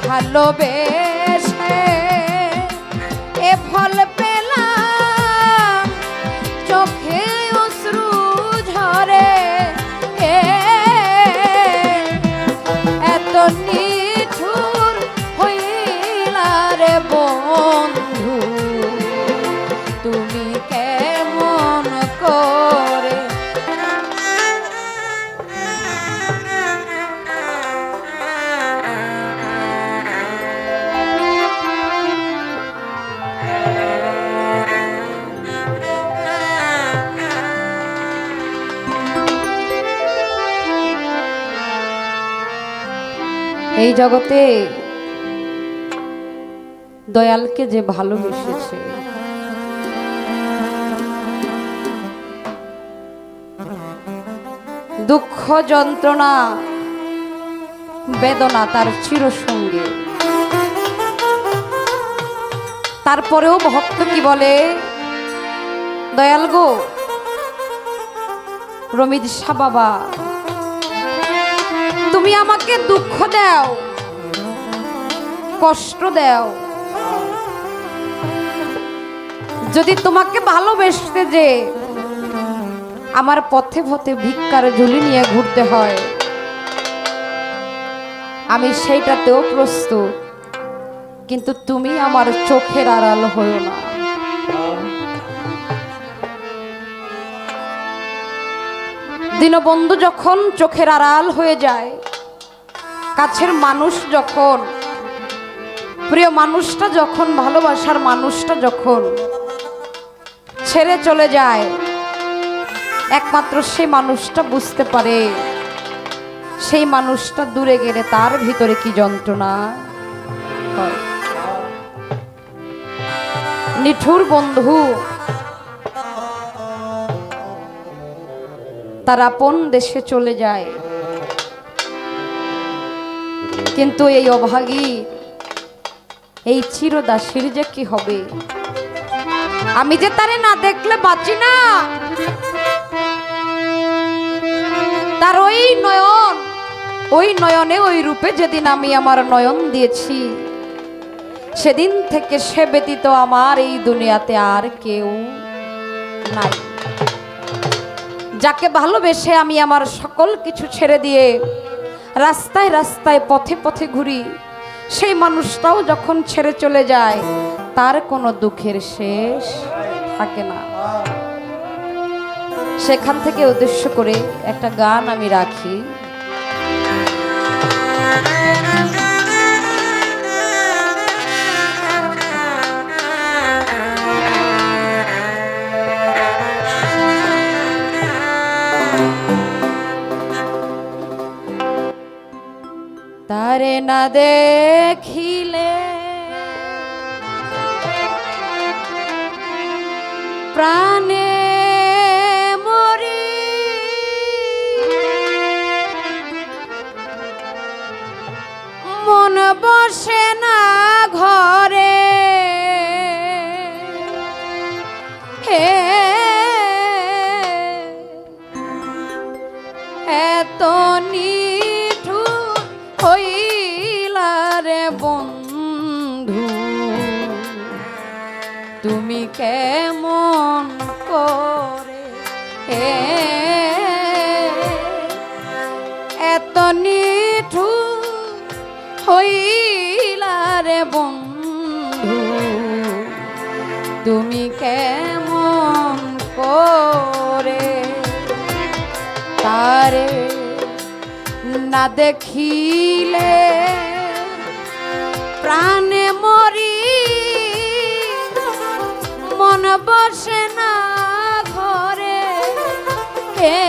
ভালোবেসে এই জগতে দয়ালকে যে ভালোবেসেছে, দুঃখ যন্ত্রণা, বেদনা তার চিরসঙ্গে। তারপরেও ভক্ত কি বলে, দয়াল গো রমিদ শাহ বাবা তুমি আমাকে দুঃখ দাও, কষ্ট দাও। যদি তোমাকে ভালোবেসতে যে আমার পথে পথে ভিক্ষার ঝুলি নিয়ে ঘুরতে হয়, আমি সেইটাতেও প্রস্তুত। কিন্তু তুমি আমার চোখের আড়াল হইও না। দীনবন্ধু যখন চোখের আড়াল হয়ে যায়, কাছের মানুষ যখন, প্রিয় মানুষটা যখন, ভালোবাসার মানুষটা যখন ছেড়ে চলে যায়, একমাত্র সেই মানুষটা বুঝতে পারে, সেই মানুষটা দূরে গেলে তার ভিতরে কি যন্ত্রণা হয়। নিঠুর বন্ধু তার আপন দেশে চলে যায়। কিন্তু এই অভাগী, এই চিরদাসীর যে কি হবে? আমি যে তারে না দেখলে বাঁচি না। তার ওই নয়ন, ওই নয়নে ওই রূপে যেদিন আমি আমার নয়ন দিয়েছি, সেদিন থেকে সে ব্যতীত আমার এই দুনিয়াতে আর কেউ নাই। যাকে ভালোবেসে আমি আমার সকল কিছু ছেড়ে দিয়ে রাস্তায় রাস্তায় পথে পথে ঘুরি, সেই মানুষটাও যখন ছেড়ে চলে যায়, তার কোনো দুঃখের শেষ থাকে না। সেখান থেকে উদ্দেশ্য করে একটা গান আমি রাখি। তারে না দেখিলে। প্রাণে এত নিঠুর হইলা বন্ধু। তুমি কেমন করে তারে না দেখিলে প্রাণে মরি, মন বসে না ঘরে। হে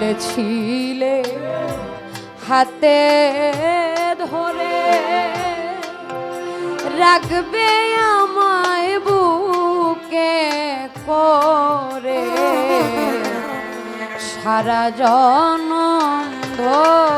বলেছিলে হাতে ধরে রাখবে আমায় বুকে করে। সারা জনম ধরে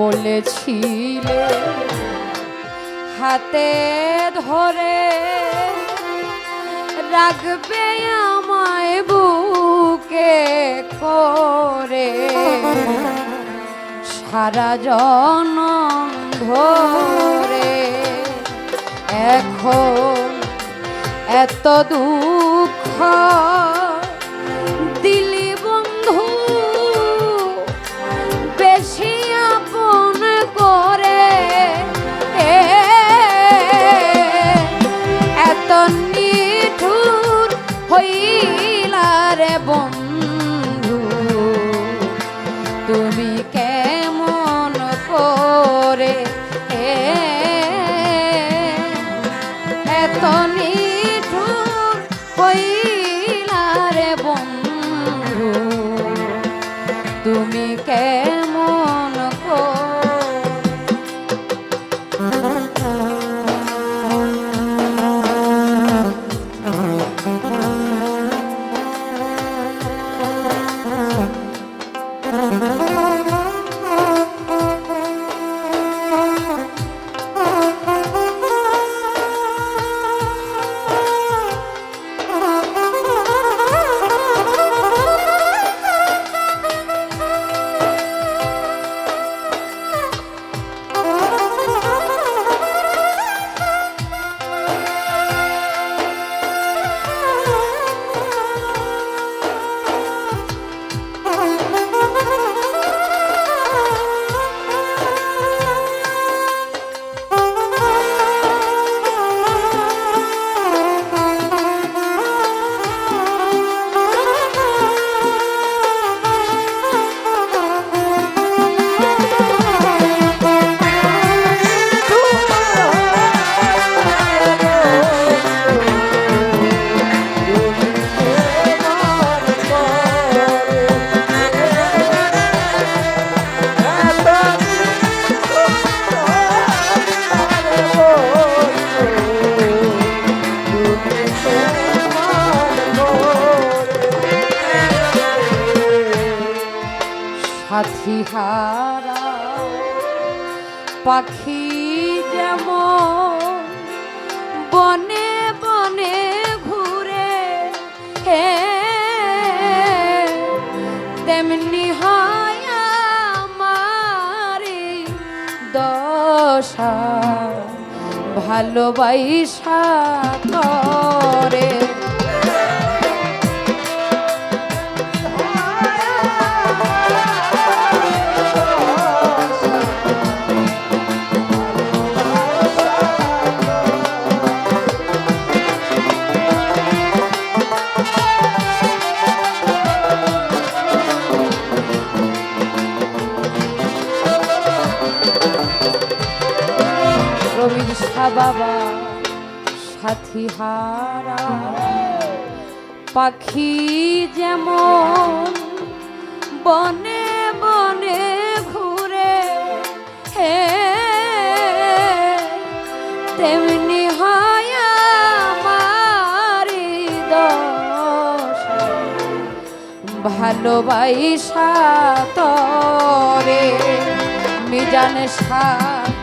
বলেছিলে হাতে ধরে রাখবে আমায় বুকে করে। সারা জনম ধরে এখন এত দুঃখ সাথী হারা পাখি যেমন বনে বনে ঘুরে হে তেমনি হয় দশা ভালোবাসা করে। সাথী হারা পাখি যেমন বনে বনে ঘুরে হে, তেমনি হয় আমারি দশা ভালোবাসা তরে, মিজান সাথ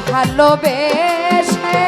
ভালোবেসে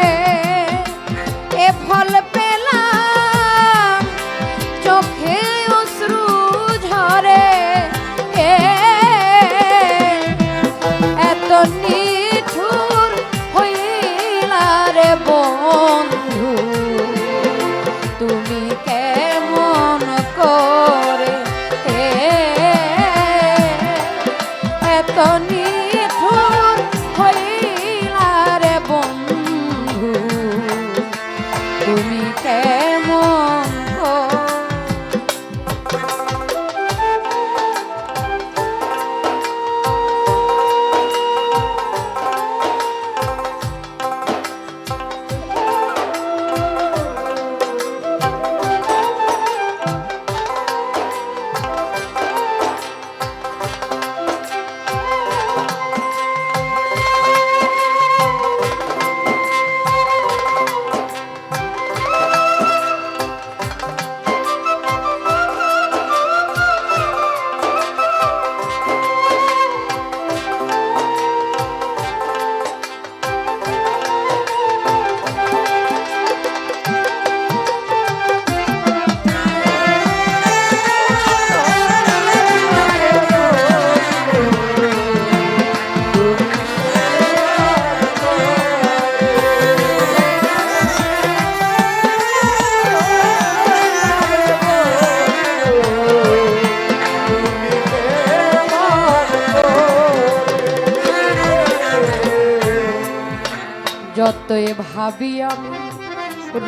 ভাবি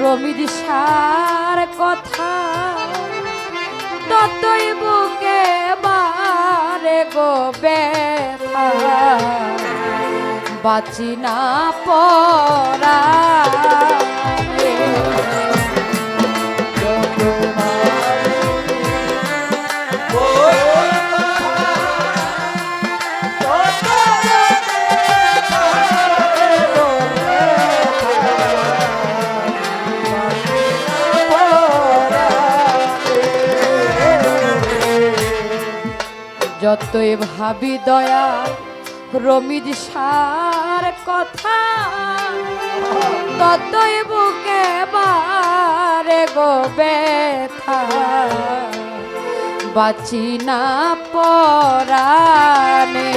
রমির সার কথা। ততই বুকে বারে গো ব্যথা। বাঁচি না পরা যতই ভাবি দয়া, রমিজ সার কথা ততই বুকে বারে গো ব্যথা। বাঁচি না পরানে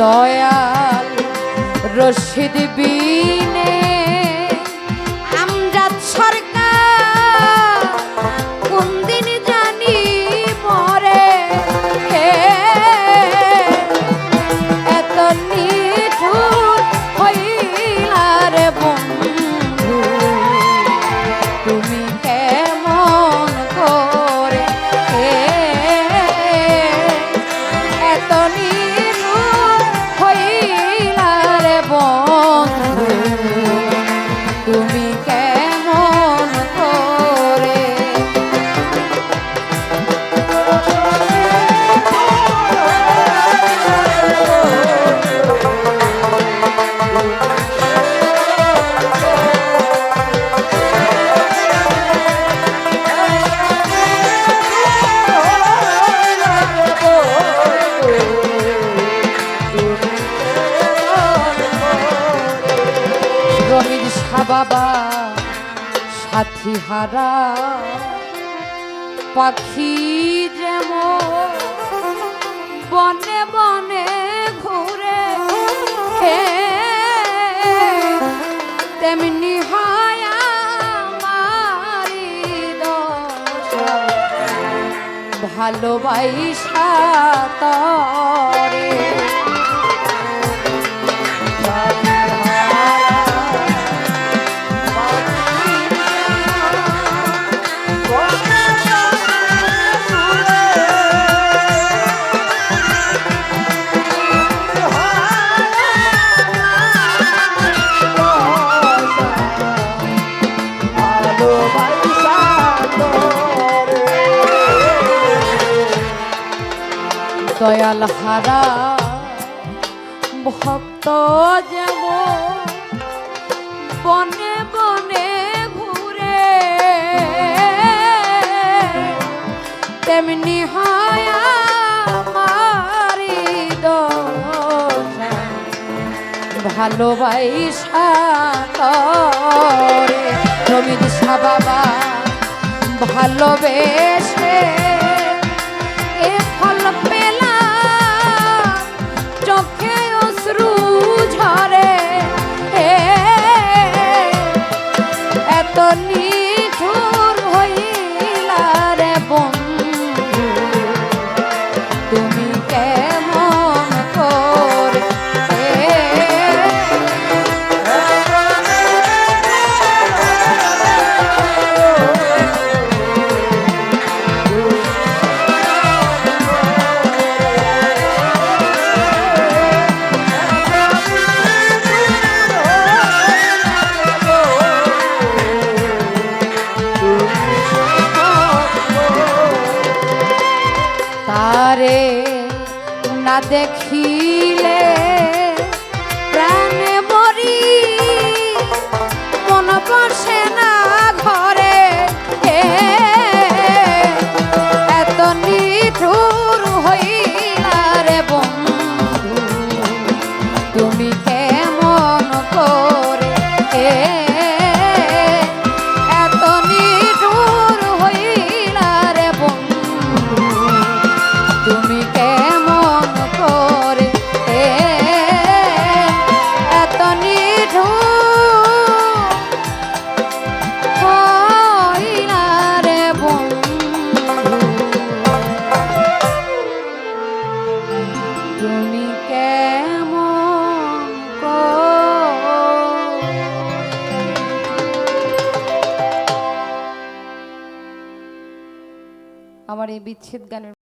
দয়াল রশিদ বিনে হারা পাখি যেমন বনে বনে ঘুরে তেমনি হয় আমারি। ভালোবাসা তরে দয়াল হারা, ভক্ত যেমন বনে বনে ঘুরে, তেমনি হয় আমারি। ভালোবাসা করে রমিদ বাবা, ভালোবেসে এত না বিচ্ছেদ গানের